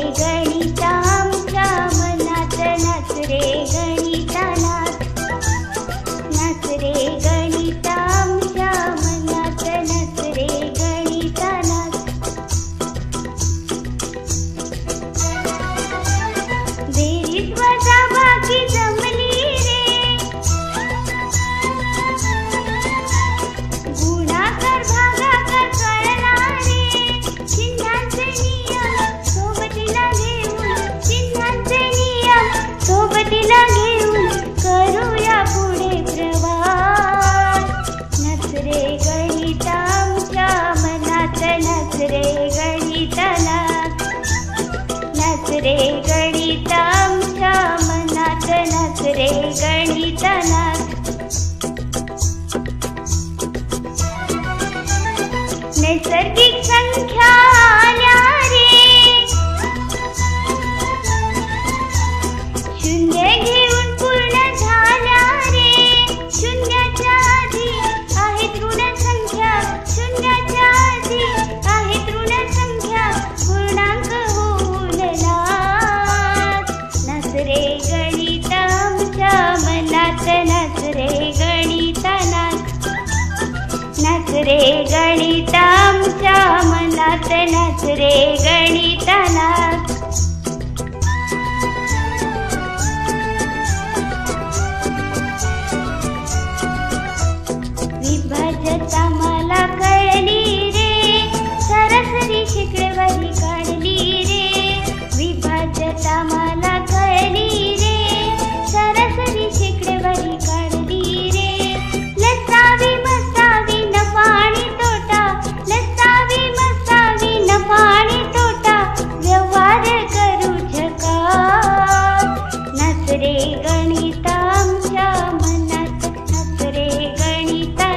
ಗಣಿತ नैसर्गिक संख्या आल्या रे. शून्य घेऊन पूर्ण झाल्या रे. शून्याच्या आधी आहे ऋण संख्या. शून्याच्या आधी आहे ऋण संख्या. पूर्णांक होऊन लाख नाच रे गणित आमच्या मनात. नाच रे गणित नाच नाच रे गणित आमच्या मनात नाच रे गणित नाच रे गणिता आमच्या मनात नच रे गणिता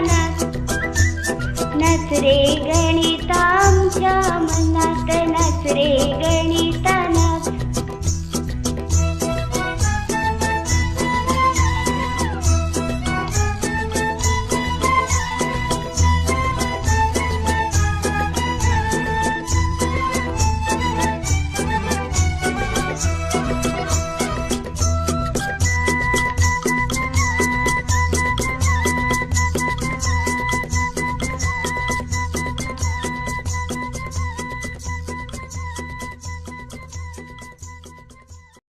नच रे गणिता आमच्या मनात नच रे गणित